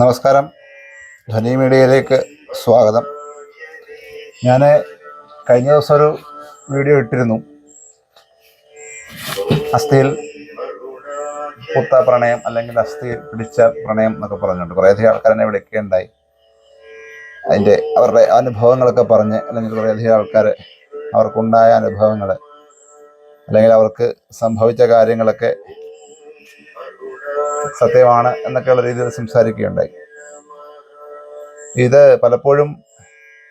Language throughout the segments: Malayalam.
നമസ്കാരം. ധ്വനി മീഡിയയിലേക്ക് സ്വാഗതം. ഞാൻ കഴിഞ്ഞ ദിവസം ഒരു വീഡിയോ ഇട്ടിരുന്നു. അസ്ഥിയിൽ പുത്ത പ്രണയം അല്ലെങ്കിൽ അസ്ഥിയിൽ പിടിച്ച പ്രണയം എന്നൊക്കെ പറഞ്ഞുകൊണ്ട് കുറേയധികം ആൾക്കാരെന്നെ വിളിക്കുകയുണ്ടായി അതിന്റെ അവരുടെ അനുഭവങ്ങളൊക്കെ പറഞ്ഞ് അല്ലെങ്കിൽ കുറേയധികം ആൾക്കാർ അവർക്കുണ്ടായ അനുഭവങ്ങൾ അല്ലെങ്കിൽ അവർക്ക് സംഭവിച്ച കാര്യങ്ങളൊക്കെ സത്യമാണ് എന്നൊക്കെയുള്ള രീതിയിൽ സംസാരിക്കുകയുണ്ടായി. ഇത് പലപ്പോഴും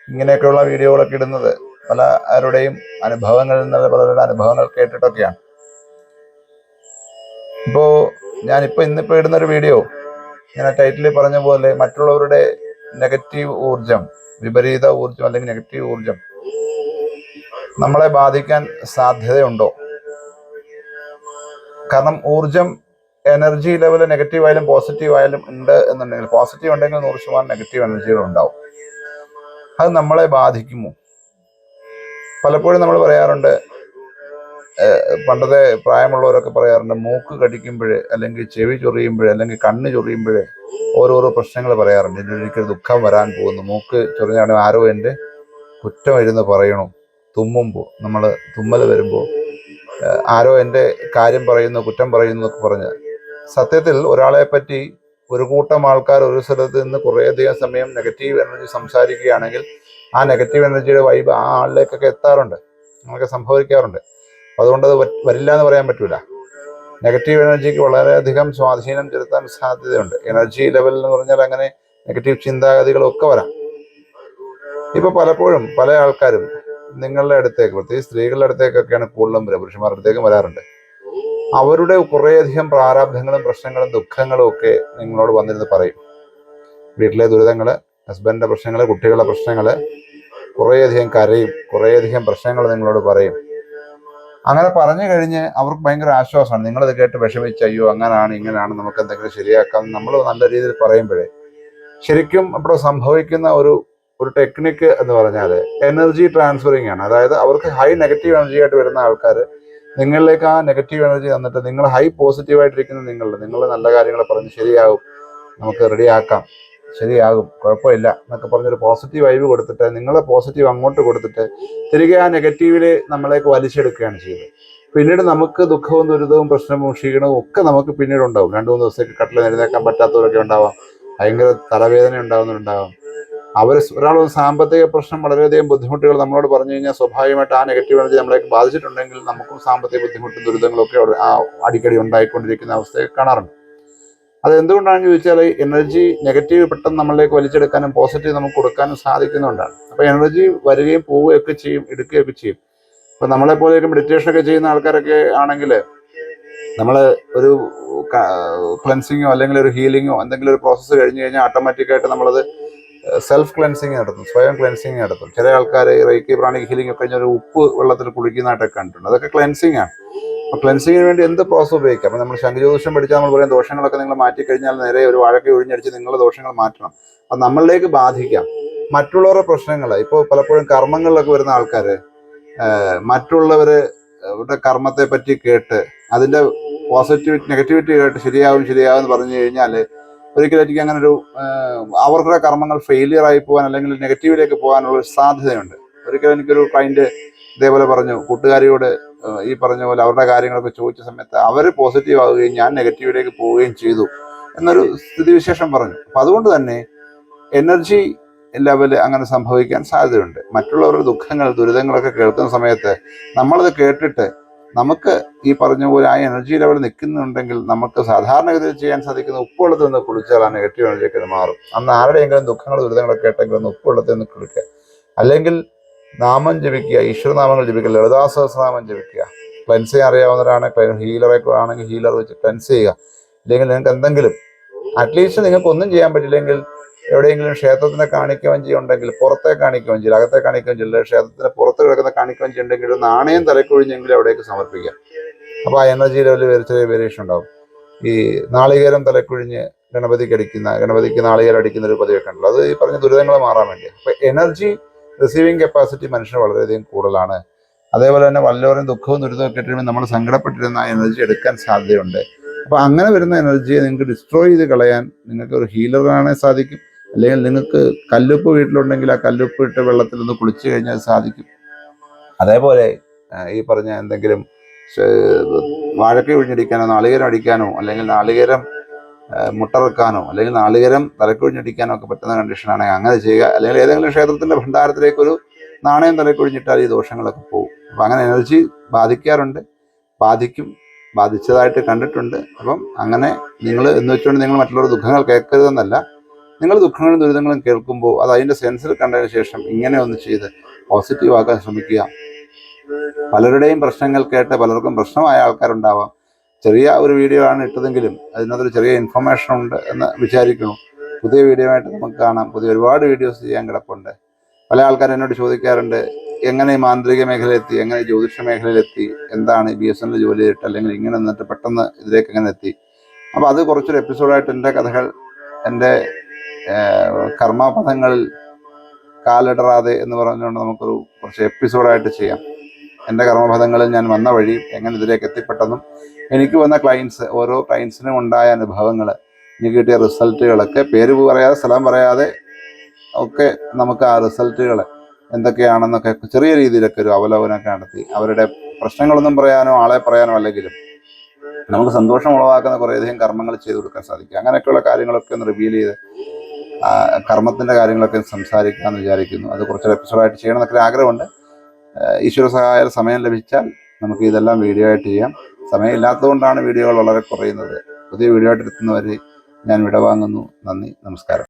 ഇങ്ങനെയൊക്കെയുള്ള വീഡിയോകളൊക്കെ ഇടുന്നത് പല ആരുടെയും അനുഭവങ്ങളിൽ നിന്നുള്ള പലരുടെ അനുഭവങ്ങൾ കേട്ടിട്ടൊക്കെയാണ്. ഇപ്പോൾ ഞാനിപ്പോൾ ഇന്നിപ്പോൾ ഇടുന്ന ഒരു വീഡിയോ ഞാൻ ടൈറ്റിൽ പറഞ്ഞ പോലെ മറ്റുള്ളവരുടെ നെഗറ്റീവ് ഊർജം വിപരീത ഊർജം അല്ലെങ്കിൽ നെഗറ്റീവ് ഊർജം നമ്മളെ ബാധിക്കാൻ സാധ്യതയുണ്ടോ? കാരണം ഊർജം എനർജി ലെവൽ നെഗറ്റീവ് ആയാലും പോസിറ്റീവ് ആയാലും ഉണ്ട് എന്നുണ്ടെങ്കിൽ പോസിറ്റീവ് ഉണ്ടെങ്കിൽ നൂറ് ശതമാനം നെഗറ്റീവ് എനർജികൾ ഉണ്ടാവും. അത് നമ്മളെ ബാധിക്കുമോ? പലപ്പോഴും നമ്മൾ പറയാറുണ്ട് പണ്ടത്തെ പ്രായമുള്ളവരൊക്കെ പറയാറുണ്ട് മൂക്ക് കടിക്കുമ്പോൾ അല്ലെങ്കിൽ ചെവി ചൊറിയുമ്പോൾ അല്ലെങ്കിൽ കണ്ണ് ചൊറിയുമ്പോൾ ഓരോരോ പ്രശ്നങ്ങൾ പറയാറുണ്ട്. ഇതിൽ ഒരിക്കൽ ദുഃഖം വരാൻ പോകുന്നു. മൂക്ക് ചൊറിഞ്ഞാണ് ആരോ എന്റെ കുറ്റം ഇരുന്ന് പറയണു. തുമ്മുമ്പോൾ നമ്മൾ തുമ്മൽ വരുമ്പോൾ ആരോ എന്റെ കാര്യം പറയുന്നു കുറ്റം പറയുന്നു എന്നൊക്കെ പറഞ്ഞ് സത്യത്തിൽ ഒരാളെ പറ്റി ഒരു കൂട്ടം ആൾക്കാർ ഒരു സ്ഥലത്ത് നിന്ന് കുറേയധികം സമയം നെഗറ്റീവ് എനർജി സംസാരിക്കുകയാണെങ്കിൽ ആ നെഗറ്റീവ് എനർജിയുടെ വൈബ് ആ ആളിലേക്കൊക്കെ എത്താറുണ്ട്. അങ്ങനെയൊക്കെ സംഭവിക്കാറുണ്ട്. അതുകൊണ്ട് അത് വരില്ല എന്ന് പറയാൻ പറ്റൂല. നെഗറ്റീവ് എനർജിക്ക് വളരെയധികം സ്വാധീനം ചെലുത്താൻ സാധ്യതയുണ്ട്. എനർജി ലെവൽ എന്ന് പറഞ്ഞാൽ അങ്ങനെ നെഗറ്റീവ് ചിന്താഗതികളൊക്കെ വരാം. ഇപ്പൊ പലപ്പോഴും പല ആൾക്കാരും നിങ്ങളുടെ അടുത്തേക്ക് പ്രത്യേകിച്ച് സ്ത്രീകളുടെ അടുത്തേക്കൊക്കെയാണ് കൂടുതലും പുരുഷന്മാരുടെ അടുത്തേക്കും വരാറുണ്ട്. അവരുടെ കുറേയധികം പ്രാരാബ്ധങ്ങളും പ്രശ്നങ്ങളും ദുഃഖങ്ങളും ഒക്കെ നിങ്ങളോട് വന്നിരുന്ന് പറയും. വീട്ടിലെ ദുരിതങ്ങൾ ഹസ്ബൻഡിന്റെ പ്രശ്നങ്ങൾ കുട്ടികളുടെ പ്രശ്നങ്ങൾ കുറേയധികം കരയും കുറേയധികം പ്രശ്നങ്ങൾ നിങ്ങളോട് പറയും. അങ്ങനെ പറഞ്ഞു കഴിഞ്ഞ് അവർക്ക് ഭയങ്കര ആശ്വാസമാണ്. നിങ്ങളത് കേട്ട് വിഷമിച്ച് അയ്യോ അങ്ങനാണ് ഇങ്ങനെയാണ് നമുക്ക് എന്തെങ്കിലും ശരിയാക്കാം. നമ്മൾ നല്ല രീതിയിൽ പറയുമ്പോഴേ ശരിക്കും ഇവിടെ സംഭവിക്കുന്ന ഒരു ഒരു ടെക്നിക്ക് എന്ന് പറഞ്ഞാൽ എനർജി ട്രാൻസ്ഫറിങ് ആണ്. അതായത് അവർക്ക് ഹൈ നെഗറ്റീവ് എനർജി ആയിട്ട് വരുന്ന ആൾക്കാർ നിങ്ങളിലേക്ക് ആ നെഗറ്റീവ് എനർജി തന്നിട്ട് നിങ്ങൾ ഹൈ പോസിറ്റീവ് ആയിട്ടിരിക്കുന്ന നിങ്ങൾ നിങ്ങൾ നല്ല കാര്യങ്ങൾ പറഞ്ഞ് ശരിയാകും. നമുക്ക് റെഡിയാക്കാം ശരിയാകും. കുഴപ്പമില്ല എന്നൊക്കെ പറഞ്ഞൊരു പോസിറ്റീവ് വൈബ് കൊടുത്തിട്ട് നിങ്ങളെ പോസിറ്റീവ് അങ്ങോട്ട് കൊടുത്തിട്ട് തിരികെ ആ നെഗറ്റീവിൽ നമ്മളേക്ക് വലിച്ചെടുക്കുകയാണ് ചെയ്യുന്നത്. പിന്നീട് നമുക്ക് ദുഃഖവും ദുരിതവും പ്രശ്നവും ക്ഷീണവും ഒക്കെ നമുക്ക് പിന്നീട് ഉണ്ടാവും രണ്ടു മൂന്ന് ദിവസത്തേക്ക് കട്ടിൽ എഴുന്നേക്കാൻ പറ്റാത്തവരൊക്കെ ഉണ്ടാവാം. ഭയങ്കര തലവേദന ഉണ്ടാവുന്നുണ്ടാവാം അവർ ഒരാൾ സാമ്പത്തിക പ്രശ്നം വളരെയധികം ബുദ്ധിമുട്ടുകൾ നമ്മളോട് പറഞ്ഞു കഴിഞ്ഞാൽ സ്വാഭാവികമായിട്ട് ആ നെഗറ്റീവ് എനർജി നമ്മളെ ബാധിച്ചിട്ടുണ്ടെങ്കിൽ നമുക്കും സാമ്പത്തിക ബുദ്ധിമുട്ടും ദുരിതങ്ങളൊക്കെ ആ അടിക്കടി ഉണ്ടായിക്കൊണ്ടിരിക്കുന്ന അവസ്ഥയൊക്കെ കാണാറുണ്ട്. അത് എന്തുകൊണ്ടാണെന്ന് ചോദിച്ചാൽ എനർജി നെഗറ്റീവ് പെട്ടെന്ന് നമ്മളിലേക്ക് വലിച്ചെടുക്കാനും പോസിറ്റീവ് നമുക്ക് കൊടുക്കാനും സാധിക്കുന്നുണ്ടാണ് അപ്പോൾ എനർജി വരികയും പോവുകയൊക്കെ ചെയ്യും എടുക്കുകയൊക്കെ ചെയ്യും. അപ്പൊ നമ്മളെ പോലെയൊക്കെ മെഡിറ്റേഷൻ ഒക്കെ ചെയ്യുന്ന ആൾക്കാരൊക്കെ ആണെങ്കിൽ നമ്മൾ ഒരു ക്ലൻസിങ്ങോ അല്ലെങ്കിൽ ഒരു ഹീലിങ്ങോ എന്തെങ്കിലും ഒരു പ്രോസസ്സ് കഴിഞ്ഞ് കഴിഞ്ഞാൽ ഓട്ടോമാറ്റിക്കായിട്ട് നമ്മളത് സെൽഫ് ക്ലെൻസിങ് നടത്തും സ്വയം ക്ലെൻസിങ് നടത്തും ചില ആൾക്കാർ റേക്കി പ്രാണിക് ഹീലിംഗ് ഒക്കെ കഴിഞ്ഞാൽ ഉപ്പ് വെള്ളത്തിൽ കുളിക്കുന്നതായിട്ടൊക്കെ കണ്ടിട്ടുണ്ട്. അതൊക്കെ ക്ലെൻസിങ് ആണ്. അപ്പോൾ ക്ലെൻസിങ്ങിന് വേണ്ടി എന്ത് പ്രോസസ് ഉപയോഗിക്കാം? അപ്പോൾ നമ്മൾ ശംഖുജ്യോതിഷം പഠിച്ചാൽ നമ്മൾ പറയും ദോഷങ്ങളൊക്കെ നിങ്ങൾ മാറ്റി കഴിഞ്ഞാൽ നേരെ ഒരു വഴക്കി ഒഴിഞ്ഞടിച്ച് നിങ്ങളുടെ ദോഷങ്ങൾ മാറ്റണം. അപ്പം നമ്മളിലേക്ക് ബാധിക്കാം. മറ്റുള്ളവരുടെ പ്രശ്നങ്ങൾ ഇപ്പോൾ പലപ്പോഴും കർമ്മങ്ങളിലൊക്കെ വരുന്ന ആൾക്കാർ മറ്റുള്ളവരുടെ കർമ്മത്തെ പറ്റി കേട്ട് അതിന്റെ പോസിറ്റിവിറ്റി നെഗറ്റിവിറ്റി കേട്ട് ശരിയാവും ശരിയാവും എന്ന് പറഞ്ഞു കഴിഞ്ഞാൽ ഒരിക്കലും എനിക്ക് അങ്ങനെ ഒരു അവരുടെ കർമ്മങ്ങൾ ഫെയിലിയർ ആയി പോകാൻ അല്ലെങ്കിൽ നെഗറ്റീവിലേക്ക് പോകാനുള്ള ഒരു സാധ്യതയുണ്ട്. ഒരിക്കലും എനിക്കൊരു ക്ലൈന്റ് ഇതേപോലെ പറഞ്ഞു കൂട്ടുകാരിയോട് ഈ പറഞ്ഞ പോലെ അവരുടെ കാര്യങ്ങളൊക്കെ ചോദിച്ച സമയത്ത് അവർ പോസിറ്റീവ് ആവുകയും ഞാൻ നെഗറ്റീവിലേക്ക് പോവുകയും ചെയ്തു എന്നൊരു സ്ഥിതിവിശേഷം പറഞ്ഞു. അപ്പം അതുകൊണ്ട് തന്നെ എനർജി ലെവൽ അങ്ങനെ സംഭവിക്കാൻ സാധ്യതയുണ്ട്. മറ്റുള്ളവരുടെ ദുഃഖങ്ങൾ ദുരിതങ്ങളൊക്കെ കേൾക്കുന്ന സമയത്ത് നമ്മളത് കേട്ടിട്ട് നമുക്ക് ഈ പറഞ്ഞ പോലെ ആ എനർജി ലെവൽ നിൽക്കുന്നുണ്ടെങ്കിൽ നമുക്ക് സാധാരണഗതിയിൽ ചെയ്യാൻ സാധിക്കുന്ന ഉപ്പുവെള്ളത്തിൽ നിന്ന് ആ നെഗറ്റീവ് എനർജിയൊക്കെ മാറും. അന്ന് ആരുടെയെങ്കിലും ദുഃഖങ്ങൾ ദുരിതങ്ങളൊക്കെ കേട്ടെങ്കിൽ ഒന്ന് ഉപ്പുവെള്ളത്തിൽ നിന്ന് കുളിക്കുക. അല്ലെങ്കിൽ നാമം ജപിക്കുക ഈശ്വരനാമങ്ങൾ ജപിക്കുക ലളിതാ സഹസ്രനാമം ജപിക്കുക ക്ലെൻസ് അറിയാവുന്നവരാണ് ഹീലറെ ആണെങ്കിൽ ഹീലർ വെച്ച് ക്ലെൻസ് ചെയ്യുക. അല്ലെങ്കിൽ നിങ്ങൾക്ക് എന്തെങ്കിലും അറ്റ്ലീസ്റ്റ് നിങ്ങൾക്ക് ഒന്നും ചെയ്യാൻ പറ്റില്ലെങ്കിൽ എവിടെയെങ്കിലും ക്ഷേത്രത്തിനെ കാണിക്കവഞ്ചി ഉണ്ടെങ്കിൽ പുറത്തെ കാണിക്കവഞ്ചി അകത്തെ കാണിക്കവഞ്ചി ഇല്ല ക്ഷേത്രത്തിന് പുറത്ത് കിടക്കുന്ന കാണിക്കവഞ്ചി ഉണ്ടെങ്കിൽ നാണയം തലക്കൊഴിഞ്ഞെങ്കിലും അവിടേക്ക് സമർപ്പിക്കാം. അപ്പോൾ ആ എനർജി ലെവലിൽ വേറെ ചെറിയ വേരിയേഷൻ ഉണ്ടാവും. ഈ നാളികേരം തലക്കൊഴിഞ്ഞ് ഗണപതിക്ക് അടിക്കുന്ന ഗണപതിക്ക് നാളികേരം അടിക്കുന്ന ഒരു പതിവൊക്കെ ഉണ്ടല്ലോ. അത് ഈ പറഞ്ഞ ദുരിതങ്ങൾ മാറാൻ വേണ്ടി അപ്പോൾ എനർജി റിസീവിങ് കപ്പാസിറ്റി മനുഷ്യന് വളരെയധികം കൂടുതലാണ്. അതേപോലെ തന്നെ വല്ലവരും ദുഃഖവും ദുരിതവും ഒക്കെ ഇട്ടിരുമ്പോൾ നമ്മൾ സങ്കടപ്പെട്ടിരുന്ന ആ എനർജി എടുക്കാൻ സാധ്യതയുണ്ട്. അപ്പോൾ അങ്ങനെ വരുന്ന എനർജിയെ നിങ്ങൾക്ക് ഡിസ്ട്രോയ് ചെയ്ത് കളയാൻ നിങ്ങൾക്ക് ഒരു ഹീലറാണെ സാധിക്കും. അല്ലെങ്കിൽ നിങ്ങൾക്ക് കല്ലുപ്പ് വീട്ടിലുണ്ടെങ്കിൽ ആ കല്ലുപ്പ് ഇട്ട് വെള്ളത്തിൽ ഒന്ന് കുളിച്ചു കഴിഞ്ഞാൽ സാധിക്കും. അതേപോലെ ഈ പറഞ്ഞ എന്തെങ്കിലും വാഴക്ക ഒഴിഞ്ഞടിക്കാനോ നാളികേരം അടിക്കാനോ അല്ലെങ്കിൽ നാളികേരം മുട്ടറക്കാനോ അല്ലെങ്കിൽ നാളികേരം തലക്കൊഴിഞ്ഞടിക്കാനോ ഒക്കെ പറ്റുന്ന കണ്ടീഷനാണെങ്കിൽ അങ്ങനെ ചെയ്യുക. അല്ലെങ്കിൽ ഏതെങ്കിലും ക്ഷേത്രത്തിന്റെ ഭണ്ഡാരത്തിലേക്കൊരു നാണയം തലക്കൊഴിഞ്ഞിട്ടാൽ ഈ ദോഷങ്ങളൊക്കെ പോകും. അപ്പം അങ്ങനെ എനർജി ബാധിക്കാറുണ്ട്. ബാധിക്കും. ബാധിച്ചതായിട്ട് കണ്ടിട്ടുണ്ട്. അപ്പം അങ്ങനെ നിങ്ങൾ എന്ന് വെച്ചുകൊണ്ട് നിങ്ങൾ മറ്റുള്ളവരുടെ ദുഃഖങ്ങൾ കേൾക്കരുതെന്നല്ല. നിങ്ങൾ ദുഃഖങ്ങളും ദുരിതങ്ങളും കേൾക്കുമ്പോൾ അത് അതിന്റെ സെൻസിൽ കണ്ടതിന് ശേഷം ഇങ്ങനെ ഒന്ന് ചെയ്ത് പോസിറ്റീവ് ആക്കാൻ ശ്രമിക്കുക. പലരുടെയും പ്രശ്നങ്ങൾ കേട്ട് പലർക്കും പ്രശ്നമായ ആൾക്കാരുണ്ടാവാം. ചെറിയ ഒരു വീഡിയോ ആണ് ഇട്ടതെങ്കിലും അതിനകത്തൊരു ചെറിയ ഇൻഫർമേഷൻ ഉണ്ട് എന്ന് വിചാരിക്കുന്നു. പുതിയ വീഡിയോ ആയിട്ട് നമുക്ക് കാണാം. പുതിയ ഒരുപാട് വീഡിയോസ് ചെയ്യാൻ കിടപ്പുണ്ട്. പല ആൾക്കാർ എന്നോട് ചോദിക്കാറുണ്ട് എങ്ങനെ ഈ മാന്ത്രിക മേഖലയിലെത്തി? എങ്ങനെ ജ്യോതിഷ മേഖലയിലെത്തി? എന്താണ് ബി എസ് എന്നിൽ ജോലി ചെയ്തിട്ട് അല്ലെങ്കിൽ ഇങ്ങനെ നിന്നിട്ട് പെട്ടെന്ന് ഇതിലേക്ക് എങ്ങനെ എത്തി? അപ്പോൾ അത് കുറച്ചൊരു എപ്പിസോഡായിട്ട് എന്റെ കഥകൾ എന്റെ കർമ്മപഥങ്ങളിൽ കാലിടറാതെ എന്ന് പറഞ്ഞുകൊണ്ട് നമുക്കൊരു കുറച്ച് എപ്പിസോഡായിട്ട് ചെയ്യാം. എന്റെ കർമ്മപഥങ്ങളിൽ ഞാൻ വന്ന വഴി എങ്ങനെ ഇതിലേക്ക് എത്തിപ്പെട്ടെന്നും എനിക്ക് വന്ന ക്ലയൻസ് ഓരോ ക്ലയൻസിനും ഉണ്ടായ അനുഭവങ്ങൾ എനിക്ക് കിട്ടിയ റിസൾട്ടുകളൊക്കെ പേര് പറയാതെ സ്ഥലം പറയാതെ ഒക്കെ നമുക്ക് ആ റിസൾട്ടുകൾ എന്തൊക്കെയാണെന്നൊക്കെ ചെറിയ രീതിയിലൊക്കെ ഒരു അവലോകനമൊക്കെ നടത്തി. അവരുടെ പ്രശ്നങ്ങളൊന്നും പറയാനോ ആളെ പറയാനോ അല്ലെങ്കിലും നമുക്ക് സന്തോഷം ഉളവാക്കുന്ന കുറേയധികം കർമ്മങ്ങൾ ചെയ്തു കൊടുക്കാൻ സാധിക്കും. അങ്ങനെയൊക്കെയുള്ള കാര്യങ്ങളൊക്കെ ഒന്ന് റിവീൽ ചെയ്ത് ആ കർമ്മത്തിന്റെ കാര്യങ്ങളൊക്കെ സംസാരിക്കാമെന്ന് വിചാരിക്കുന്നു. അത് കുറച്ചൊരു എപ്പിസോഡായിട്ട് ചെയ്യണം എന്നൊക്കെ ആഗ്രഹമുണ്ട്. ഈശ്വര സഹായ സമയം ലഭിച്ചാൽ നമുക്ക് ഇതെല്ലാം വീഡിയോ ആയിട്ട് ചെയ്യാം. സമയം ഇല്ലാത്തതുകൊണ്ടാണ് വീഡിയോകൾ വളരെ കുറയുന്നത്. പുതിയ വീഡിയോ ആയിട്ട് എത്തുന്നവരെ ഞാൻ വിടവാങ്ങുന്നു. നന്ദി. നമസ്കാരം.